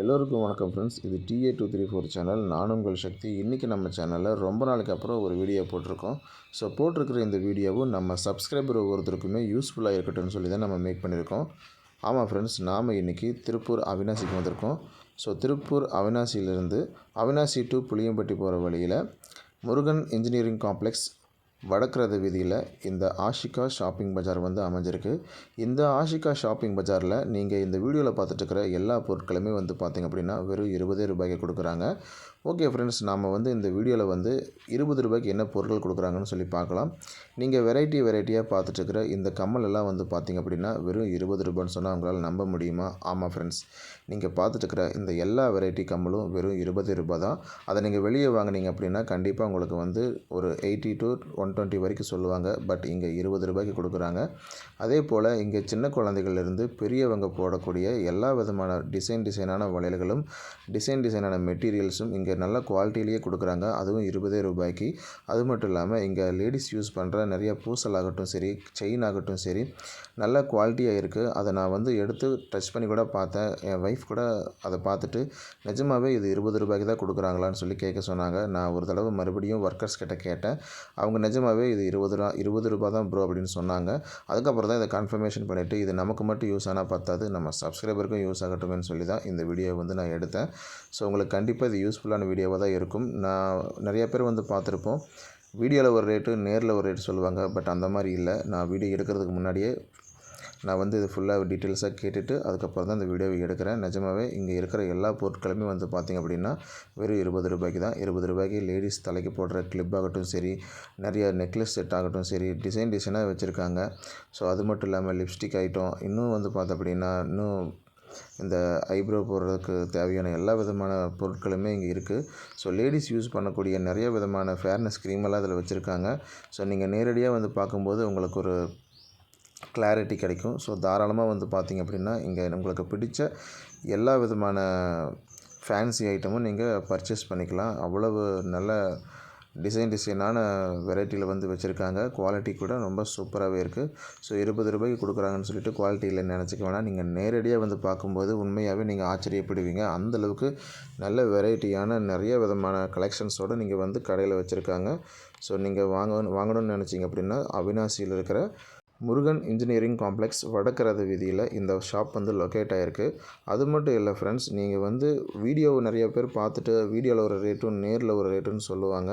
எல்லோருக்கும் வணக்கம் ஃப்ரெண்ட்ஸ் இது TA two three four channel நான் உங்கள் சக்தி. இன்றைக்கி நம்ம சேனலில் ரொம்ப நாளைக்கு அப்புறம் ஒரு வீடியோ போட்டிருக்கோம். ஸோ போட்டிருக்கிற இந்த வீடியோவும் நம்ம சப்ஸ்கிரைபர் ஒவ்வொருத்தருக்குமே யூஸ்ஃபுல்லாக இருக்கட்டும்னு சொல்லி தான் நம்ம மேக் பண்ணியிருக்கோம். ஆமாம் ஃப்ரெண்ட்ஸ் நாம் இன்றைக்கி திருப்பூர் அவினாசிக்கு வந்திருக்கோம். ஸோ திருப்பூர் அவினாசியிலிருந்து அவினாசி டு புளியம்பட்டி போகிற வழியில் முருகன் இன்ஜினியரிங் காம்ப்ளெக்ஸ் வடக்கு வீதியில் இந்த ஆஷிகா ஷாப்பிங் பஜார் வந்து அமைஞ்சிருக்கு. இந்த ஆஷிகா ஷாப்பிங் பஜாரில் நீங்கள் இந்த வீடியோவில் பார்த்துட்டுருக்கிற எல்லா பொருட்களுமே வந்து பார்த்திங்க அப்படின்னா வெறும் இருபதே ரூபாய்க்கு கொடுக்குறாங்க. ஓகே ஃப்ரெண்ட்ஸ் நாம் வந்து இந்த வீடியோவில் வந்து இருபது ரூபாய்க்கு என்ன பொருட்கள் கொடுக்குறாங்கன்னு சொல்லி பார்க்கலாம் நீங்கள் வெரைட்டி வெரைட்டியாக பார்த்துட்ருக்கிற இந்த கம்மல் எல்லாம் வந்து பார்த்திங்க அப்படின்னா வெறும் இருபது ரூபான்னு சொன்னால் உங்களால் நம்ப முடியுமா? ஆமாம் ஃப்ரெண்ட்ஸ் நீங்கள் பார்த்துட்ருக்கிற இந்த எல்லா வெரைட்டி கம்மலும் வெறும் இருபது ரூபாய் தான். அதை நீங்கள் வெளியே வாங்கினீங்க அப்படின்னா கண்டிப்பாக உங்களுக்கு வந்து ஒரு எயிட்டி டு ஒன் டுவெண்ட்டி வரைக்கும் சொல்லுவாங்க. பட் இங்கே இருபது ரூபாய்க்கு கொடுக்குறாங்க. அதே போல் இங்கே சின்ன குழந்தைகள்லேருந்து பெரியவங்க போடக்கூடிய எல்லா விதமான டிசைன் டிசைனான வளையல்களும் டிசைன் டிசைனான மெட்டீரியல்ஸும் இங்கே நல்ல குவாலிட்டிலேயே கொடுக்குறாங்க. அதுவும் இருபதே ரூபாய்க்கு. அது மட்டும் இல்லாமல் இங்கே லேடிஸ் யூஸ் பண்ணுற நிறைய பூசல் ஆகட்டும் சரி செயின் ஆகட்டும் சரி நல்ல குவாலிட்டியாக இருக்குது அதை நான் வந்து எடுத்து டச் பண்ணி கூட பார்த்தேன். என் ஒய்ஃப் கூட அதை பார்த்துட்டு நிஜமாகவே இது இருபது ரூபாய்க்கு தான் கொடுக்குறாங்களான்னு சொல்லி கேட்க சொன்னாங்க. நான் ஒரு தடவை மறுபடியும் ஒர்க்கர்ஸ் கிட்ட கேட்டேன். அவங்க நிஜமாகவே இது இருபது ரூபா இருபது ரூபா தான் ப்ரோ அப்படின்னு சொன்னாங்க. அதுக்கப்புறம் தான் இதை கன்ஃபர்மேஷன் பண்ணிவிட்டு இது நமக்கு மட்டும் யூஸ் ஆனால் பார்த்தாது நம்ம சப்ஸ்கிரைபருக்கும் யூஸ் ஆகட்டும்னு சொல்லி தான் இந்த வீடியோ வந்து நான் எடுத்தேன். ஸோ உங்களுக்கு கண்டிப்பாக இது யூஸ்ஃபுல்லான வீடியோவாக தான் இருக்கும். நான் நிறைய பேர் வந்து பார்த்துருப்போம். வீடியோவில் ஒரு ரேட்டு நேரில் ஒரு ரேட்டு சொல்லுவாங்க. பட் அந்த மாதிரி இல்லை. நான் வீடியோ எடுக்கிறதுக்கு முன்னாடியே நான் வந்து இது ஃபுல்லாக டீட்டெயில்ஸாக கேட்டுட்டு அதுக்கப்புறம் தான் இந்த வீடியோவை எடுக்கிறேன். நிஜமாகவே இங்கே இருக்கிற எல்லா பொருட்களுமே வந்து பார்த்திங்க அப்படின்னா வெறும் இருபது ரூபாய்க்கு தான். இருபது ரூபாய்க்கு லேடிஸ் தலைக்கு போடுற கிளிப் ஆகட்டும் சரி நிறைய நெக்லஸ் செட் ஆகட்டும் சரி டிசைன் டிசைனாக வச்சுருக்காங்க. ஸோ அது மட்டும் இல்லாமல் லிப்ஸ்டிக் ஐட்டம் இன்னும் வந்து பார்த்த அப்படின்னா இன்னும் இந்த ஐப்ரோ போடுறதுக்கு தேவையான எல்லா விதமான பொருட்களுமே இங்கே இருக்குது ஸோ லேடிஸ் யூஸ் பண்ணக்கூடிய நிறைய விதமான ஃபேர்னஸ் க்ரீமெல்லாம் இதில் வச்சுருக்காங்க. ஸோ நீங்கள் நேரடியாக வந்து பார்க்கும்போது உங்களுக்கு ஒரு கிளாரிட்டி கிடைக்கும். ஸோ தாராளமாக வந்து பார்த்திங்க அப்படின்னா இங்கே உங்களுக்கு பிடிச்ச எல்லா விதமான ஃபேன்சி ஐட்டமும் நீங்கள் பர்ச்சேஸ் பண்ணிக்கலாம். அவ்வளவு நல்ல டிசைன் டிசைனான வெரைட்டியில் வந்து வச்சுருக்காங்க. குவாலிட்டி கூட ரொம்ப சூப்பராகவே இருக்குது ஸோ இருபது ரூபாய்க்கு கொடுக்குறாங்கன்னு சொல்லிட்டு குவாலிட்டியில் நினச்சிக்க வேணாம். நீங்கள் நேரடியாக வந்து பார்க்கும்போது உண்மையாகவே நீங்கள் ஆச்சரியப்படுவீங்க. அந்தளவுக்கு நல்ல வெரைட்டியான நிறைய விதமான கலெக்ஷன்ஸோடு நீங்கள் வந்து கடையில் வச்சுருக்காங்க. ஸோ நீங்கள் வாங்க வாங்கணும்னு நினச்சிங்க அப்படின்னா அவினாசியில் இருக்கிற முருகன் இன்ஜினியரிங் காம்ப்ளெக்ஸ் வடக்கரது வீதியில் இந்த ஷாப் வந்து லொக்கேட் ஆகிருக்கு அது மட்டும் இல்லை ஃப்ரெண்ட்ஸ் நீங்கள் வந்து வீடியோவை நிறைய பேர் பார்த்துட்டு வீடியோவில் ஒரு ரேட்டும் நேரில் ஒரு ரேட்டுன்னு சொல்லுவாங்க.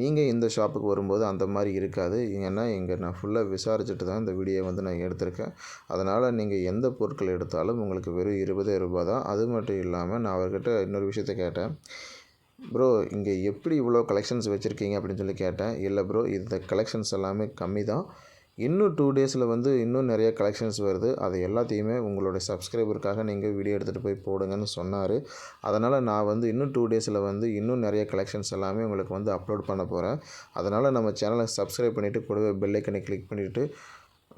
நீங்கள் இந்த ஷாப்புக்கு வரும்போது அந்த மாதிரி இருக்காது. ஏன்னா இங்கே நான் ஃபுல்லாக விசாரிச்சுட்டு தான் இந்த வீடியோ வந்து நான் எடுத்திருக்கேன். அதனால் நீங்கள் எந்த பொருட்கள் எடுத்தாலும் உங்களுக்கு வெறும் இருபதே ரூபா தான். அது மட்டும் இல்லாமல் நான் அவர்கிட்ட இன்னொரு விஷயத்த கேட்டேன். ப்ரோ இங்கே எப்படி இவ்வளோ கலெக்ஷன்ஸ் வச்சுருக்கீங்க? அப்படின்னு சொல்லி கேட்டேன். இல்லை ப்ரோ இந்த கலெக்ஷன்ஸ் எல்லாமே கம்மி தான். இன்னும் டூ டேஸில் வந்து இன்னும் நிறைய கலெக்ஷன்ஸ் வருது. அது எல்லாத்தையுமே உங்களுடைய சப்ஸ்கிரைபருக்காக நீங்கள் வீடியோ எடுத்துகிட்டு போய் போடுங்கன்னு சொன்னார். அதனால் நான் வந்து இன்னும் டூ டேஸில் வந்து இன்னும் நிறைய கலெக்ஷன்ஸ் எல்லாமே உங்களுக்கு வந்து அப்லோட் பண்ண போகிறேன் அதனால் நம்ம சேனலை சப்ஸ்கிரைப் பண்ணிவிட்டு கூடவே பெல்லைக்கனை கிளிக் பண்ணிவிட்டு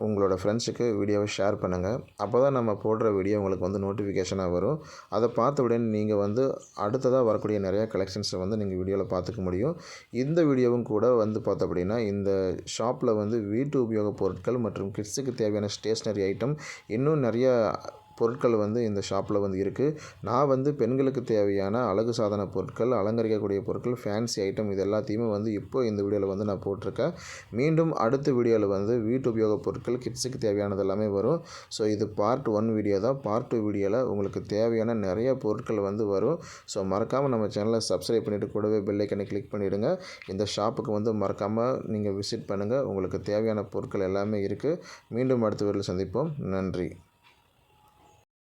உங்களோட ஃப்ரெண்ட்ஸுக்கு வீடியோவை ஷேர் பண்ணுங்கள் அப்போ தான் நம்ம போடுற வீடியோ உங்களுக்கு வந்து நோட்டிஃபிகேஷனாக வரும். அதை பார்த்த உடனே நீங்கள் வந்து அடுத்ததாக வரக்கூடிய நிறையா கலெக்ஷன்ஸை வந்து நீங்கள் வீடியோவில் பார்த்துக்க முடியும். இந்த வீடியோவும் கூட வந்து பார்த்த அப்படின்னா இந்த ஷாப்பில் வந்து வீட்டு உபயோக பொருட்கள் மற்றும் கிட்ஸுக்கு தேவையான ஸ்டேஷ்னரி ஐட்டம் இன்னும் நிறையா பொருட்கள் வந்து இந்த ஷாப்பில் வந்து இருக்குது நான் வந்து பெண்களுக்கு தேவையான அழகு சாதன பொருட்கள் அலங்கரிக்கக்கூடிய பொருட்கள் ஃபேன்சி ஐட்டம் இது எல்லாத்தையுமே வந்து இப்போ இந்த வீடியோவில் வந்து நான் போட்டிருக்கேன். மீண்டும் அடுத்த வீடியோவில் வந்து வீட்டு உபயோக பொருட்கள் கிட்ஸுக்கு தேவையானது எல்லாமே வரும். ஸோ இது பார்ட் ஒன் வீடியோ தான். பார்ட் டூ வீடியோவில் உங்களுக்கு தேவையான நிறைய பொருட்கள் வந்து வரும். ஸோ மறக்காமல் நம்ம சேனலை சப்ஸ்கிரைப் பண்ணிவிட்டு கூடவே பெல்லைக்கனை கிளிக் பண்ணிவிடுங்க இந்த ஷாப்புக்கு வந்து மறக்காமல் நீங்கள் விசிட் பண்ணுங்கள் உங்களுக்கு தேவையான பொருட்கள் எல்லாமே இருக்குது மீண்டும் அடுத்த வீடியோவில் சந்திப்போம். நன்றி.